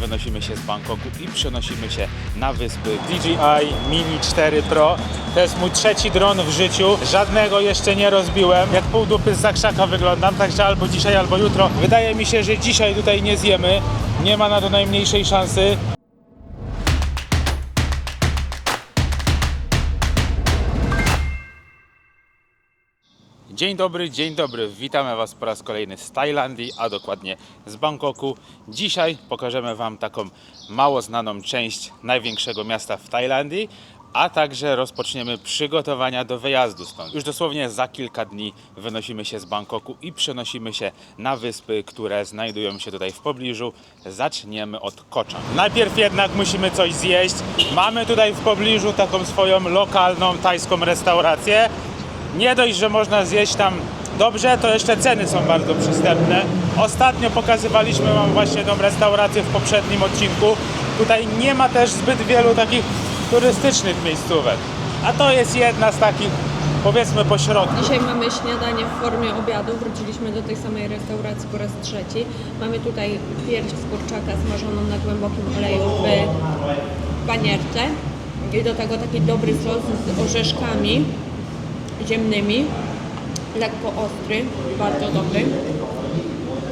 Wynosimy się z Bangkoku i przenosimy się na wyspy DJI Mini 4 Pro. To jest mój trzeci dron w życiu. Żadnego jeszcze nie rozbiłem. Jak pół dupy z zakrzaka wyglądam, także albo dzisiaj, albo jutro. Wydaje mi się, że dzisiaj tutaj nie zjemy. Nie ma na to najmniejszej szansy. Dzień dobry, dzień dobry. Witamy Was po raz kolejny z Tajlandii, a dokładnie z Bangkoku. Dzisiaj pokażemy Wam taką mało znaną część największego miasta w Tajlandii, a także rozpoczniemy przygotowania do wyjazdu stąd. Już dosłownie za kilka dni wynosimy się z Bangkoku i przenosimy się na wyspy, które znajdują się tutaj w pobliżu. Zaczniemy od Koczan. Najpierw jednak musimy coś zjeść. Mamy tutaj w pobliżu taką swoją lokalną tajską restaurację. Nie dość, że można zjeść tam dobrze, to jeszcze ceny są bardzo przystępne. Ostatnio pokazywaliśmy Wam właśnie tą restaurację w poprzednim odcinku. Tutaj nie ma też zbyt wielu takich turystycznych miejscówek. A to jest jedna z takich, powiedzmy, pośrodku. Dzisiaj mamy śniadanie w formie obiadu. Wróciliśmy do tej samej restauracji po raz trzeci. Mamy tutaj pierś z kurczaka smażoną na głębokim oleju w panierce. I do tego taki dobry sos z orzeszkami ziemnymi. Lekko ostry, bardzo dobry.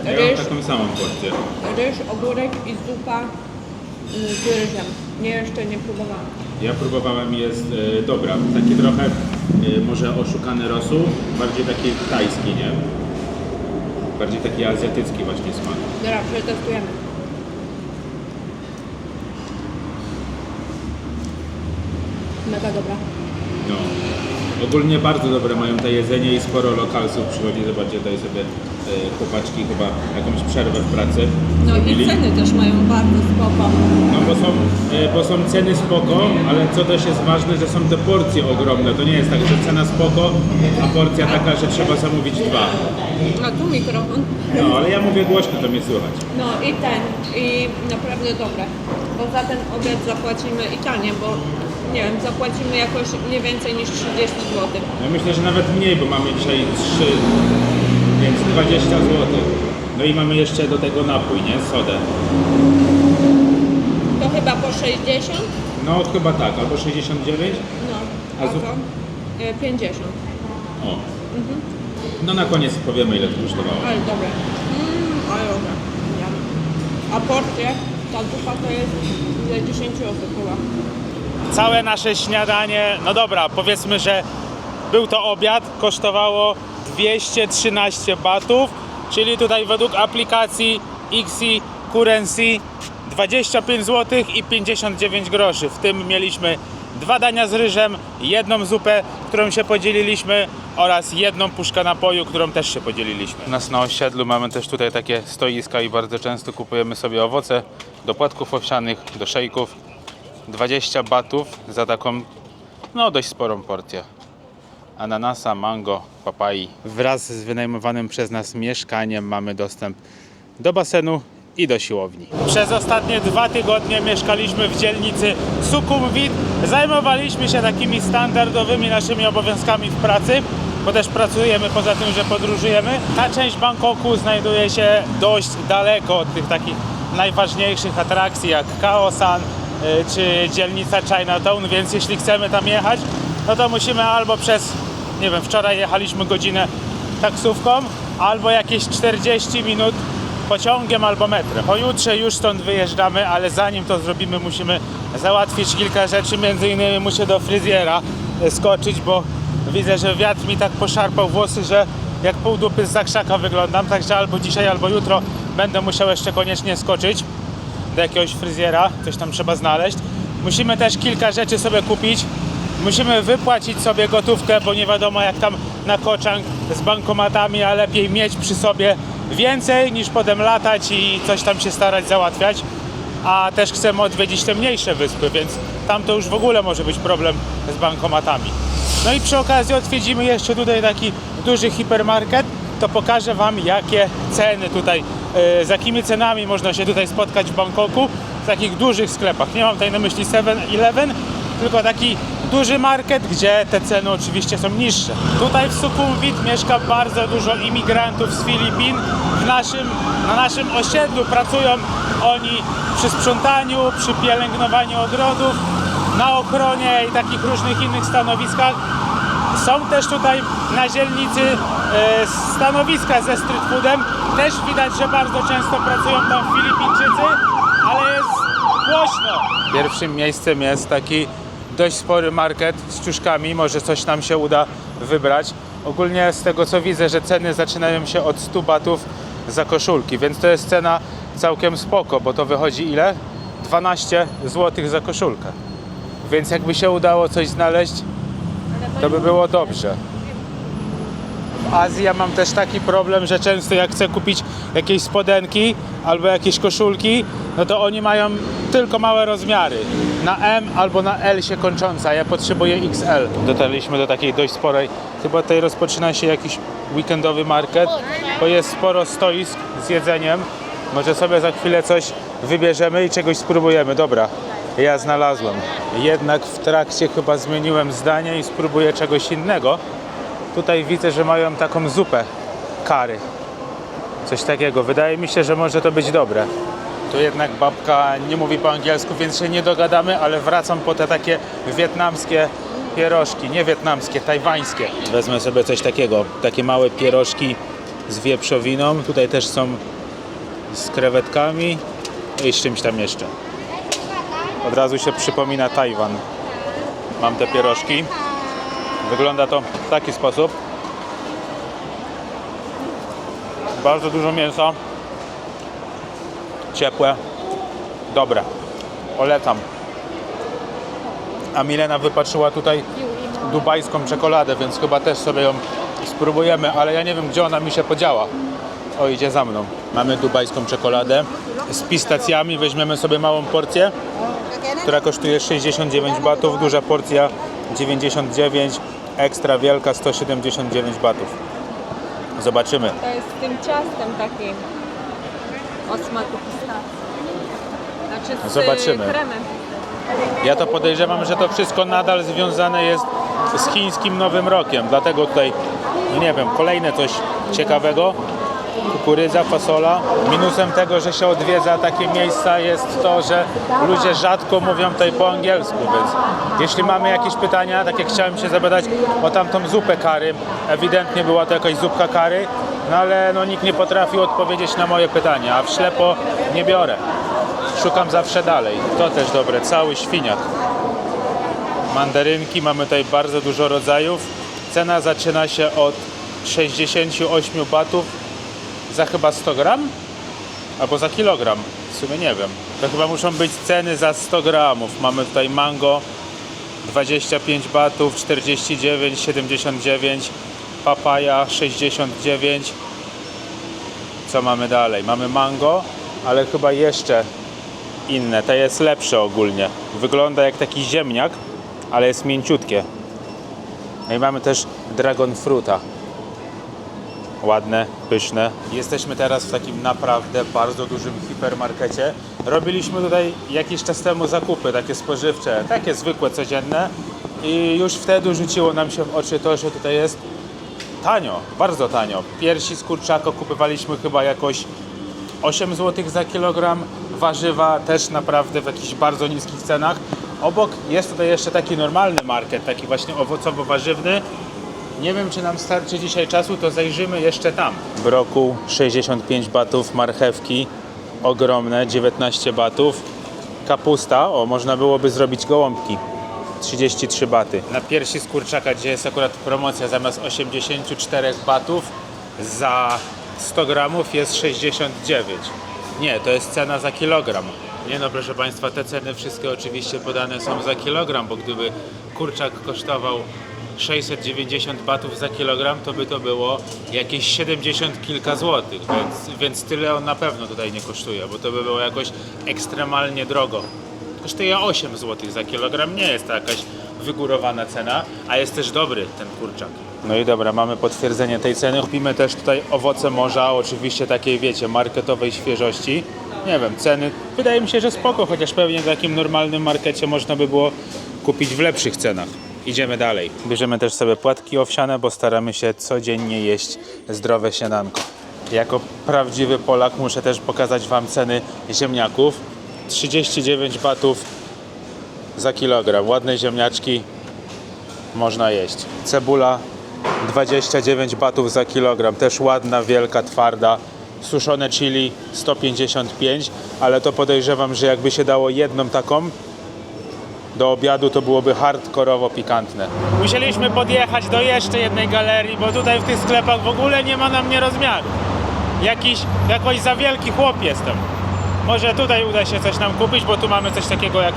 Ryż, taką samą porcję. ryż, ogórek i zupa mm, z ryżem. Nie, jeszcze nie próbowałam. Ja próbowałem, jest e, dobra, taki trochę e, może oszukany rosół, bardziej taki tajski, nie? Bardziej taki azjatycki właśnie smak. Dobra, przetestujemy. Mega dobra. No. Ogólnie bardzo dobre mają to jedzenie i sporo lokalsów przychodzi. Zobaczcie, tutaj sobie e, chłopaczki chyba jakąś przerwę w pracy No zrobili. i ceny też mają bardzo spoko. No bo są, e, bo są ceny spoko, ale co też jest ważne, że są te porcje ogromne. To nie jest tak, że cena spoko, a porcja taka, że trzeba zamówić dwa. A tu mikrofon. No, ale ja mówię głośno, to mnie słychać. No i ten. I naprawdę dobre. Bo za ten obiad zapłacimy i tanie, bo nie wiem, zapłacimy jakoś nie więcej niż 30 zł. Ja myślę, że nawet mniej, bo mamy dzisiaj 3, więc 20 zł. No i mamy jeszcze do tego napój, nie? Sodę. To chyba po 60? No chyba tak, albo 69. No. A to? E, 50. O. No na koniec powiemy ile to kosztowało. Ale dobre. Mmm, ale dobre. A porcje, ta zupa to jest ile 10 osób chyba. Całe nasze śniadanie, no dobra, powiedzmy, że był to obiad, kosztowało 213 batów, czyli tutaj według aplikacji XI Currency 25 zł i 59 groszy. W tym mieliśmy dwa dania z ryżem, jedną zupę, którą się podzieliliśmy oraz jedną puszkę napoju, którą też się podzieliliśmy. U nas na osiedlu mamy też tutaj takie stoiska i bardzo często kupujemy sobie owoce do płatków owsianych, do szejków. 20 batów za taką no dość sporą porcję. Ananasa, mango, papai. Wraz z wynajmowanym przez nas mieszkaniem mamy dostęp do basenu i do siłowni. Przez ostatnie dwa tygodnie mieszkaliśmy w dzielnicy Sukhumvit. Zajmowaliśmy się takimi standardowymi naszymi obowiązkami w pracy, bo też pracujemy poza tym, że podróżujemy. Ta część Bangkoku znajduje się dość daleko od tych takich najważniejszych atrakcji jak Khao-san, y, czy dzielnica Chinatown, więc jeśli chcemy tam jechać, no to musimy albo przez, nie wiem, wczoraj jechaliśmy godzinę taksówką, albo jakieś 40 minut pociągiem albo metrem. Pojutrze już stąd wyjeżdżamy, ale zanim to zrobimy, musimy załatwić kilka rzeczy, między innymi muszę do fryzjera y, skoczyć, bo widzę, że wiatr mi tak poszarpał włosy, że jak pół dupy z zakrzaka wyglądam, także albo dzisiaj, albo jutro będę musiał jeszcze koniecznie skoczyć do jakiegoś fryzjera, coś tam trzeba znaleźć. Musimy też kilka rzeczy sobie kupić. Musimy wypłacić sobie gotówkę, bo nie wiadomo jak tam na koczang z bankomatami, a lepiej mieć przy sobie więcej niż potem latać i coś tam się starać załatwiać. A też chcemy odwiedzić te mniejsze wyspy, więc tam to już w ogóle może być problem z bankomatami. No i przy okazji odwiedzimy jeszcze tutaj taki duży hipermarket, to pokażę Wam jakie ceny tutaj, e, z jakimi cenami można się tutaj spotkać w Bangkoku w takich dużych sklepach. Nie mam tutaj na myśli 7-Eleven, tylko taki duży market, gdzie te ceny oczywiście są niższe. Tutaj w Sukhumvit mieszka bardzo dużo imigrantów z Filipin. W naszym, na naszym osiedlu pracują oni przy sprzątaniu, przy pielęgnowaniu ogrodów, na ochronie i takich różnych innych stanowiskach. Są też tutaj na dzielnicy e, stanowiska ze street foodem. Też widać, że bardzo często pracują tam Filipińczycy, ale jest głośno. Pierwszym miejscem jest taki dość spory market z ciuszkami. Może coś nam się uda wybrać. Ogólnie z tego co widzę, że ceny zaczynają się od 100 batów za koszulki, więc to jest cena całkiem spoko, bo to wychodzi ile? 12 zł za koszulkę. Więc jakby się udało coś znaleźć, to by było dobrze. W Azji ja mam też taki problem, że często jak chcę kupić jakieś spodenki albo jakieś koszulki, no to oni mają tylko małe rozmiary. Na M albo na L się kończąca, ja potrzebuję XL. Dotarliśmy do takiej dość sporej, chyba tutaj rozpoczyna się jakiś weekendowy market, bo jest sporo stoisk z jedzeniem. Może sobie za chwilę coś wybierzemy i czegoś spróbujemy. Dobra, ja znalazłem. Jednak w trakcie chyba zmieniłem zdanie i spróbuję czegoś innego. Tutaj widzę, że mają taką zupę kary. Coś takiego. Wydaje mi się, że może to być dobre. Tu jednak babka nie mówi po angielsku, więc się nie dogadamy, ale wracam po te takie wietnamskie pierożki. Nie wietnamskie, tajwańskie. Wezmę sobie coś takiego. Takie małe pierożki z wieprzowiną. Tutaj też są z krewetkami i z czymś tam jeszcze. Od razu się przypomina Tajwan. Mam te pierożki. Wygląda to w taki sposób. Bardzo dużo mięsa. Ciepłe. Dobre. Polecam. A Milena wypatrzyła tutaj dubajską czekoladę, więc chyba też sobie ją spróbujemy, ale ja nie wiem, gdzie ona mi się podziała. O, idzie za mną. Mamy dubajską czekoladę z pistacjami. Weźmiemy sobie małą porcję, która kosztuje 69 batów. Duża porcja 99, ekstra wielka 179 batów. Zobaczymy. To jest z tym ciastem takim o smaku pistacji. Znaczy z Zobaczymy. kremem. Ja to podejrzewam, że to wszystko nadal związane jest z chińskim Nowym Rokiem. Dlatego tutaj, no nie wiem, kolejne coś ciekawego. Kukurydza, fasola. Minusem tego, że się odwiedza takie miejsca jest to, że ludzie rzadko mówią tutaj po angielsku, więc jeśli mamy jakieś pytania, tak jak chciałem się zapytać o tamtą zupę kary, ewidentnie była to jakaś zupka kary, no ale no, nikt nie potrafił odpowiedzieć na moje pytania, a w ślepo nie biorę. Szukam zawsze dalej. To też dobre, cały świniak. Mandarynki, mamy tutaj bardzo dużo rodzajów. Cena zaczyna się od 68 batów za chyba 100 gram? Albo za kilogram, w sumie nie wiem. To chyba muszą być ceny za 100 gramów. Mamy tutaj mango 25 batów, 49, 79, papaja 69. Co mamy dalej? Mamy mango, ale chyba jeszcze inne. To jest lepsze ogólnie. Wygląda jak taki ziemniak, ale jest mięciutkie. No i mamy też dragon fruta. Ładne, pyszne. Jesteśmy teraz w takim naprawdę bardzo dużym hipermarkecie. Robiliśmy tutaj jakiś czas temu zakupy, takie spożywcze, takie zwykłe, codzienne. I już wtedy rzuciło nam się w oczy to, że tutaj jest tanio, bardzo tanio. Piersi z kurczaka kupowaliśmy chyba jakoś 8 zł za kilogram, warzywa też naprawdę w jakichś bardzo niskich cenach. Obok jest tutaj jeszcze taki normalny market, taki właśnie owocowo-warzywny. Nie wiem, czy nam starczy dzisiaj czasu, to zajrzymy jeszcze tam. Brokuł 65 batów, marchewki ogromne 19 batów, kapusta, o można byłoby zrobić gołąbki 33 baty. Na piersi z kurczaka, gdzie jest akurat promocja zamiast 84 batów za 100 gramów jest 69. Nie, to jest cena za kilogram. Nie no, proszę Państwa, te ceny wszystkie oczywiście podane są za kilogram, bo gdyby kurczak kosztował 690 batów za kilogram, to by to było jakieś 70 kilka złotych, więc, więc tyle on na pewno tutaj nie kosztuje, bo to by było jakoś ekstremalnie drogo. Kosztuje 8 zł za kilogram, nie jest to jakaś wygórowana cena, a jest też dobry ten kurczak. No i dobra, mamy potwierdzenie tej ceny. Kupimy też tutaj owoce morza, oczywiście takiej wiecie, marketowej świeżości. Nie wiem, ceny wydaje mi się, że spoko, chociaż pewnie w takim normalnym markecie można by było kupić w lepszych cenach. Idziemy dalej. Bierzemy też sobie płatki owsiane, bo staramy się codziennie jeść zdrowe śniadanko. jako prawdziwy Polak muszę też pokazać Wam ceny ziemniaków. 39 batów za kilogram. Ładne ziemniaczki można jeść. Cebula 29 batów za kilogram. Też ładna, wielka, twarda. Suszone chili 155, ale to podejrzewam, że jakby się dało jedną taką do obiadu, to byłoby hardkorowo pikantne. Musieliśmy podjechać do jeszcze jednej galerii, bo tutaj w tych sklepach w ogóle nie ma na mnie rozmiaru. Jakiś, jakoś za wielki chłop jestem. Może tutaj uda się coś nam kupić, bo tu mamy coś takiego jak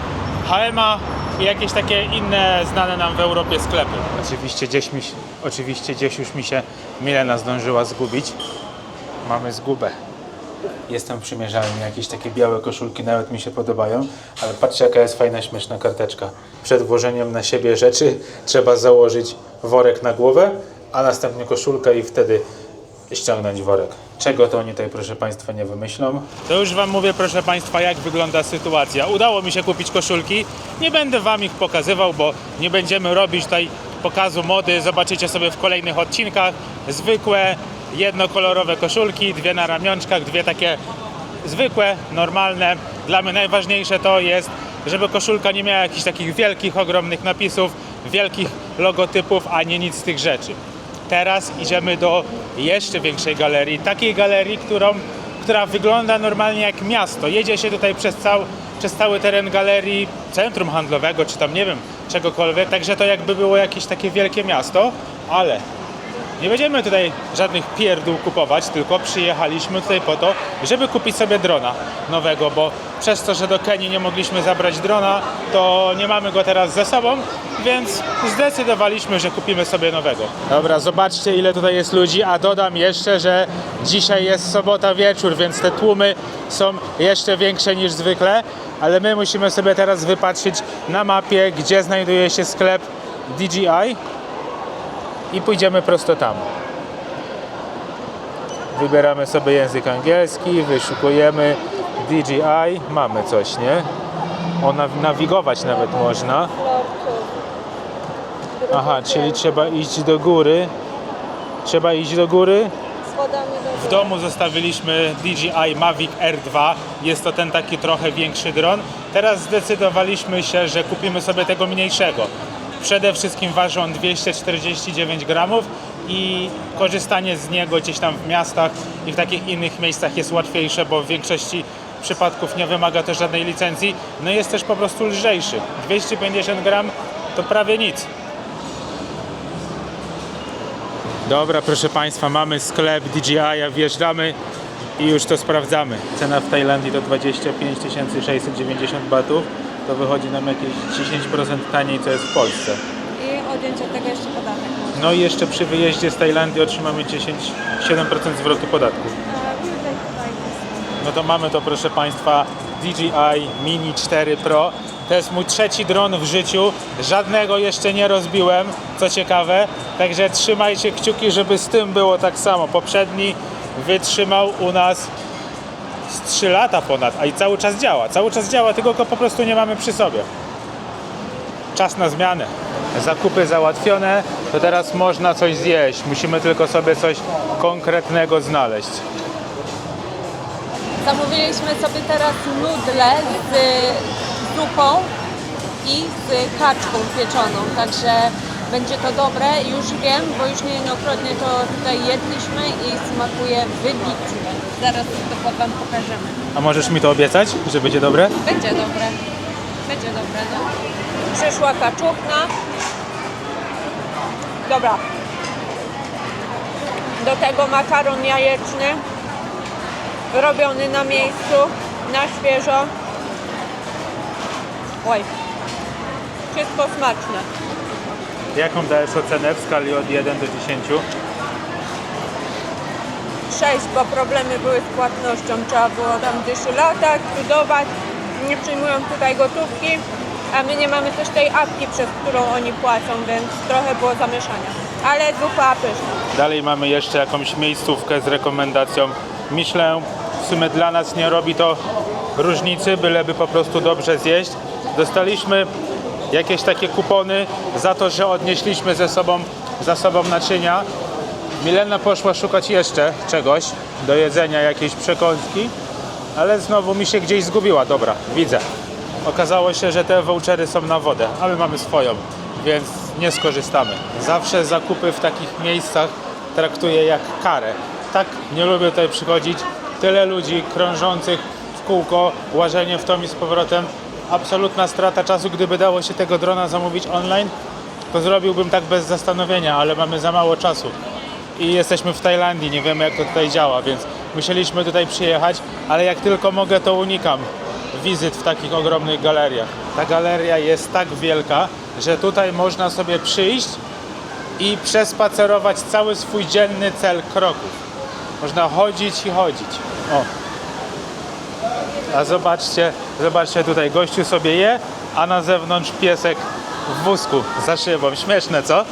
HMA i jakieś takie inne znane nam w Europie sklepy. Oczywiście gdzieś, mi, się- oczywiście gdzieś już mi się Milena zdążyła zgubić. Mamy zgubę. Jestem w przymierzalni, jakieś takie białe koszulki nawet mi się podobają, ale patrzcie jaka jest fajna, śmieszna karteczka. Przed włożeniem na siebie rzeczy trzeba założyć worek na głowę, a następnie koszulkę i wtedy ściągnąć worek. Czego to oni tutaj, proszę Państwa, nie wymyślą? To już Wam mówię, proszę Państwa, jak wygląda sytuacja. Udało mi się kupić koszulki. Nie będę Wam ich pokazywał, bo nie będziemy robić tutaj pokazu mody. Zobaczycie sobie w kolejnych odcinkach. Zwykłe, jednokolorowe koszulki, dwie na ramionczkach, dwie takie zwykłe, normalne. Dla mnie najważniejsze to jest, żeby koszulka nie miała jakichś takich wielkich, ogromnych napisów, wielkich logotypów, a nie nic z tych rzeczy. Teraz idziemy do jeszcze większej galerii, takiej galerii, którą, która wygląda normalnie jak miasto. Jedzie się tutaj przez, cał, przez cały teren galerii, centrum handlowego, czy tam nie wiem, czegokolwiek, także to jakby było jakieś takie wielkie miasto, ale nie będziemy tutaj żadnych pierdół kupować, tylko przyjechaliśmy tutaj po to, żeby kupić sobie drona nowego, bo przez to, że do Kenii nie mogliśmy zabrać drona, to nie mamy go teraz ze sobą, więc zdecydowaliśmy, że kupimy sobie nowego. Dobra, zobaczcie ile tutaj jest ludzi, a dodam jeszcze, że dzisiaj jest sobota wieczór, więc te tłumy są jeszcze większe niż zwykle, ale my musimy sobie teraz wypatrzyć na mapie, gdzie znajduje się sklep DJI i pójdziemy prosto tam. Wybieramy sobie język angielski, wyszukujemy DJI, mamy coś, nie? O, nawigować nawet można. Aha, czyli trzeba iść do góry. Trzeba iść do góry. W domu zostawiliśmy DJI Mavic R2. Jest to ten taki trochę większy dron. Teraz zdecydowaliśmy się, że kupimy sobie tego mniejszego. Przede wszystkim waży on 249 gramów i korzystanie z niego gdzieś tam w miastach i w takich innych miejscach jest łatwiejsze, bo w większości przypadków nie wymaga to żadnej licencji. No i jest też po prostu lżejszy. 250 gram to prawie nic. Dobra, proszę Państwa, mamy sklep DJI, wjeżdżamy i już to sprawdzamy. Cena w Tajlandii to 25 690 batów. To wychodzi nam jakieś 10% taniej, co jest w Polsce. I odjąć od tego jeszcze podatek. No i jeszcze przy wyjeździe z Tajlandii otrzymamy 10, 7% zwrotu podatku. No to mamy to, proszę Państwa, DJI Mini 4 Pro. To jest mój trzeci dron w życiu. Żadnego jeszcze nie rozbiłem, co ciekawe. Także trzymajcie kciuki, żeby z tym było tak samo. Poprzedni wytrzymał u nas z 3 lata ponad, a i cały czas działa. Cały czas działa, tylko go po prostu nie mamy przy sobie. Czas na zmianę. Zakupy załatwione, to teraz można coś zjeść. Musimy tylko sobie coś konkretnego znaleźć. Zamówiliśmy sobie teraz nudle z zupą i z kaczką pieczoną, także będzie to dobre. Już wiem, bo już niejednokrotnie to tutaj jedliśmy i smakuje wybitnie. Zaraz to Wam pokażemy. A możesz mi to obiecać, że będzie dobre? Będzie dobre. Będzie dobre, no. Przyszła kaczuchna. Dobra. Do tego makaron jajeczny. Robiony na miejscu, na świeżo. Oj. Wszystko smaczne. Jaką dajesz ocenę w skali od 1 do 10? 6, bo problemy były z płatnością. Trzeba było tam gdzieś latać, cudować. Nie przyjmują tutaj gotówki, a my nie mamy też tej apki, przez którą oni płacą, więc trochę było zamieszania. Ale zupa pyszna. Dalej mamy jeszcze jakąś miejscówkę z rekomendacją Michelin. W sumie dla nas nie robi to różnicy, byleby po prostu dobrze zjeść. Dostaliśmy jakieś takie kupony za to, że odnieśliśmy ze sobą, za sobą naczynia. Milena poszła szukać jeszcze czegoś do jedzenia, jakiejś przekąski, ale znowu mi się gdzieś zgubiła. Dobra, widzę. Okazało się, że te vouchery są na wodę, a my mamy swoją, więc nie skorzystamy. Zawsze zakupy w takich miejscach traktuję jak karę. Tak nie lubię tutaj przychodzić. Tyle ludzi krążących w kółko, łażenie w tom i z powrotem. Absolutna strata czasu, gdyby dało się tego drona zamówić online, to zrobiłbym tak bez zastanowienia, ale mamy za mało czasu. I jesteśmy w Tajlandii, nie wiemy jak to tutaj działa, więc musieliśmy tutaj przyjechać, ale jak tylko mogę, to unikam wizyt w takich ogromnych galeriach. Ta galeria jest tak wielka, że tutaj można sobie przyjść i przespacerować cały swój dzienny cel kroków. Można chodzić i chodzić. O. A zobaczcie, zobaczcie tutaj, gościu sobie je, a na zewnątrz piesek w wózku za szybą. Śmieszne, co?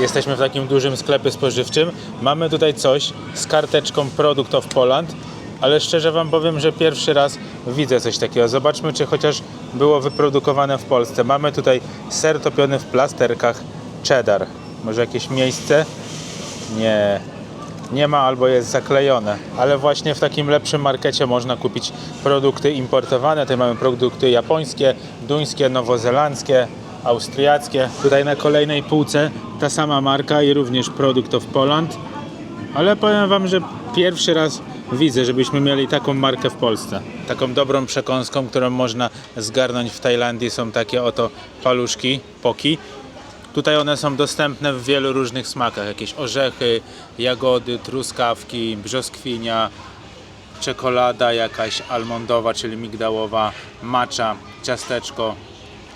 Jesteśmy w takim dużym sklepie spożywczym. Mamy tutaj coś z karteczką Product of Poland, ale szczerze Wam powiem, że pierwszy raz widzę coś takiego. Zobaczmy, czy chociaż było wyprodukowane w Polsce. Mamy tutaj ser topiony w plasterkach cheddar. Może jakieś miejsce? Nie. Nie ma albo jest zaklejone, ale właśnie w takim lepszym markecie można kupić produkty importowane. Tutaj mamy produkty japońskie, duńskie, nowozelandzkie, austriackie. Tutaj na kolejnej półce ta sama marka i również Product of Poland. Ale powiem Wam, że pierwszy raz widzę, żebyśmy mieli taką markę w Polsce. Taką dobrą przekąską, którą można zgarnąć w Tajlandii są takie oto paluszki, poki. Tutaj one są dostępne w wielu różnych smakach. Jakieś orzechy, jagody, truskawki, brzoskwinia, czekolada jakaś almondowa, czyli migdałowa, macza, ciasteczko,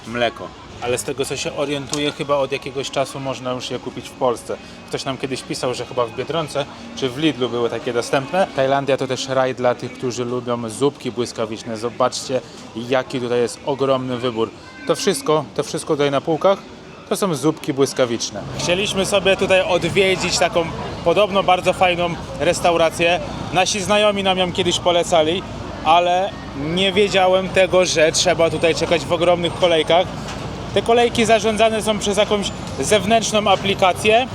mleko. Ale z tego co się orientuję, chyba od jakiegoś czasu można już je kupić w Polsce. Ktoś nam kiedyś pisał, że chyba w Biedronce czy w Lidlu były takie dostępne. Tajlandia to też raj dla tych, którzy lubią zupki błyskawiczne. Zobaczcie, jaki tutaj jest ogromny wybór. To wszystko, to wszystko tutaj na półkach to są zupki błyskawiczne. Chcieliśmy sobie tutaj odwiedzić taką podobno bardzo fajną restaurację. Nasi znajomi nam ją kiedyś polecali, ale nie wiedziałem tego, że trzeba tutaj czekać w ogromnych kolejkach. Te kolejki zarządzane są przez jakąś zewnętrzną aplikację.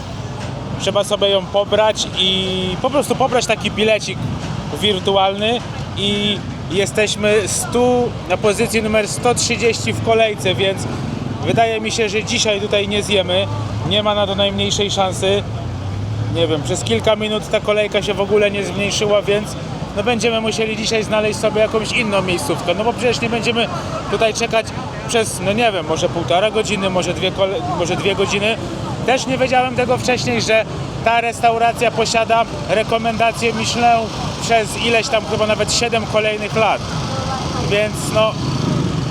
Trzeba sobie ją pobrać i po prostu pobrać taki bilecik wirtualny i jesteśmy 100, na pozycji numer 130 w kolejce, więc wydaje mi się, że dzisiaj tutaj nie zjemy. Nie ma na to najmniejszej szansy. Nie wiem, przez kilka minut ta kolejka się w ogóle nie zmniejszyła, więc no będziemy musieli dzisiaj znaleźć sobie jakąś inną miejscówkę. No bo przecież nie będziemy tutaj czekać przez, no nie wiem, może półtora godziny, może dwie, może dwie godziny. Też nie wiedziałem tego wcześniej, że ta restauracja posiada rekomendację Michelin przez ileś tam chyba nawet 7 kolejnych lat. Więc no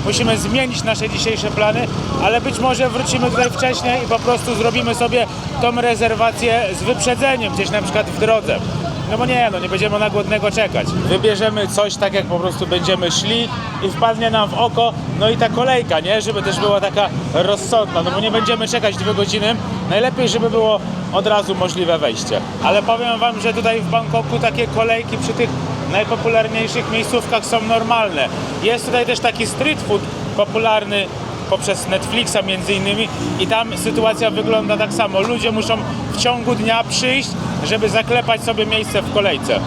musimy zmienić nasze dzisiejsze plany, ale być może wrócimy tutaj wcześniej i po prostu zrobimy sobie tą rezerwację z wyprzedzeniem, gdzieś na przykład w drodze. No bo nie, no nie będziemy na głodnego czekać. Wybierzemy coś tak, jak po prostu będziemy szli i wpadnie nam w oko, no i ta kolejka, nie? Żeby też była taka rozsądna, no bo nie będziemy czekać dwie godziny. Najlepiej, żeby było od razu możliwe wejście. Ale powiem Wam, że tutaj w Bangkoku takie kolejki przy tych najpopularniejszych miejscówkach są normalne. Jest tutaj też taki street food popularny poprzez Netflixa między innymi i tam sytuacja wygląda tak samo. Ludzie muszą w ciągu dnia przyjść, żeby zaklepać sobie miejsce w kolejce.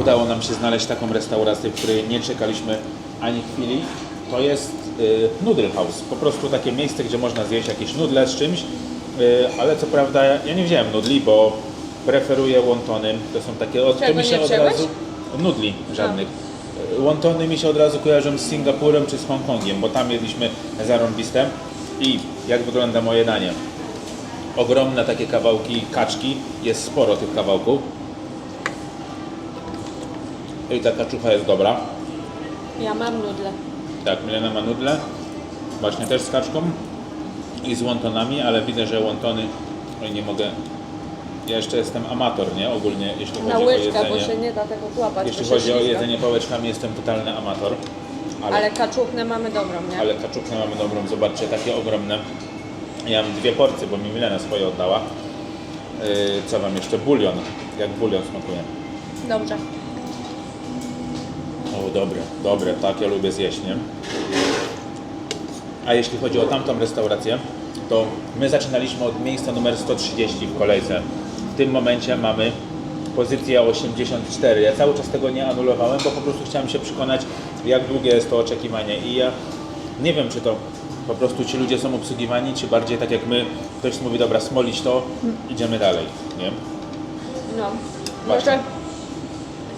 Udało nam się znaleźć taką restaurację, w której nie czekaliśmy ani chwili. To jest Noodle House. Po prostu takie miejsce, gdzie można zjeść jakieś nudle z czymś. Y, ale co prawda ja nie wziąłem nudli, bo preferuję wontony. To są takie od, to mi się od razu nudli żadnych. Y, Wontony mi się od razu kojarzą z Singapurem czy z Hongkongiem, bo tam jedliśmy zarąbiste. I jak wygląda moje danie? Ogromne takie kawałki kaczki, jest sporo tych kawałków. I ta kaczucha jest dobra. Ja mam nudle. Tak, Milena ma nudle, właśnie też z kaczką i z wontonami, ale widzę, że oj nie mogę, ja jeszcze jestem amator, nie, ogólnie jeśli Na chodzi o łyżkę, bo jedzenie. się nie da tego złapać. Jeśli bo się chodzi o ślizga. jedzenie pałeczkami, jestem totalny amator. Ale, Ale kaczuchnę mamy dobrą, nie? ale kaczuchę mamy dobrą, zobaczcie, takie ogromne. Ja mam dwie porcje, bo mi Milena swoje oddała. Yy, co wam jeszcze? Bulion. Jak bulion smakuje. Dobrze. O, dobre, dobre, tak ja lubię zjeść, nie? A jeśli chodzi o tamtą restaurację, to my zaczynaliśmy od miejsca numer 130 w kolejce. W tym momencie mamy pozycję 84. Ja cały czas tego nie anulowałem, bo po prostu chciałem się przekonać, jak długie jest to oczekiwanie. I ja nie wiem, czy to po prostu ci ludzie są obsługiwani, czy bardziej tak jak my, ktoś mówi, dobra, smolić to, idziemy dalej, nie? No, Właśnie. może...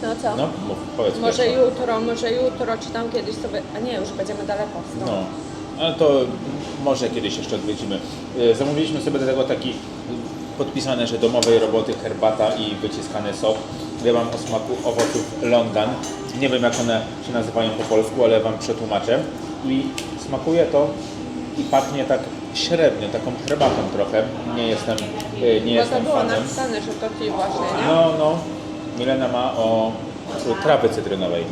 No co? No, mów, powiedz Może jutro, może jutro, czy tam kiedyś sobie... A nie, już będziemy daleko. No, ale to może kiedyś jeszcze odwiedzimy. Y, Zamówiliśmy sobie do tego taki podpisane, że domowej roboty herbata i wyciskany sok. Ja mam o smaku owoców longan. Nie wiem jak one się nazywają po polsku, ale Wam przetłumaczę. I smakuje to i pachnie tak średnio, taką herbatą trochę. Nie jestem, y, nie Bo to jestem było fanem. napisane, że to ci właśnie, nie? No, no. Milena ma o trawy cytrynowej.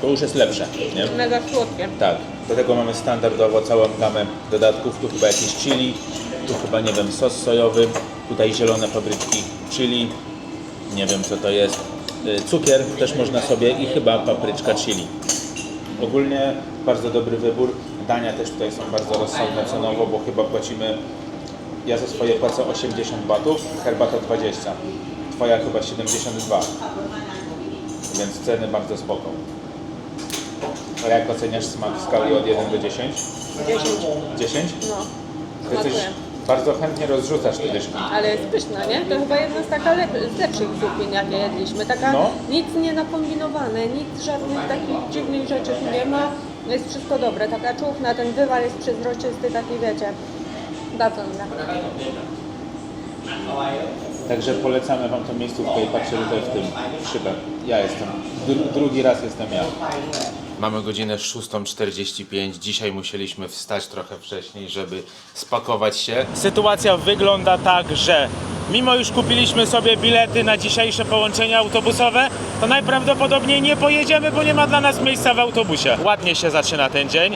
To już jest lepsze, nie? Mega słodkie. Tak. Do tego mamy standardowo całą gamę dodatków. Tu chyba jakieś chili, tu chyba, nie wiem, sos sojowy, tutaj zielone papryczki chili, nie wiem co to jest. Y, Cukier też można sobie i chyba papryczka chili. Ogólnie bardzo dobry wybór. Dania też tutaj są bardzo rozsądne cenowo, bo chyba płacimy, ja za swoje płacę 80 batów, herbata 20, twoja chyba 72, więc ceny bardzo spoko. A jak oceniasz smak w skali od 1 do 10? 10. 10? No, Ty coś smakuje. bardzo chętnie rozrzucasz te dyszki. Ale jest pyszna, nie? To chyba jedna z, taka lep- z lepszych zupień, jakie jedliśmy. Taka No. nic nie nakombinowane, nic, żadnych takich dziwnych rzeczy tu nie ma. Jest wszystko dobre. Taka czufna, ten wywar jest przezroczysty, taki wiecie. Bardzo dobre. Także polecamy Wam tą miejscówkę i patrzcie tutaj w tym w szybę. Ja jestem. Dru- drugi raz jestem ja. Mamy godzinę 6.45. Dzisiaj musieliśmy wstać trochę wcześniej, żeby spakować się. Sytuacja wygląda tak, że mimo już kupiliśmy sobie bilety na dzisiejsze połączenia autobusowe, to najprawdopodobniej nie pojedziemy, bo nie ma dla nas miejsca w autobusie. Ładnie się zaczyna ten dzień.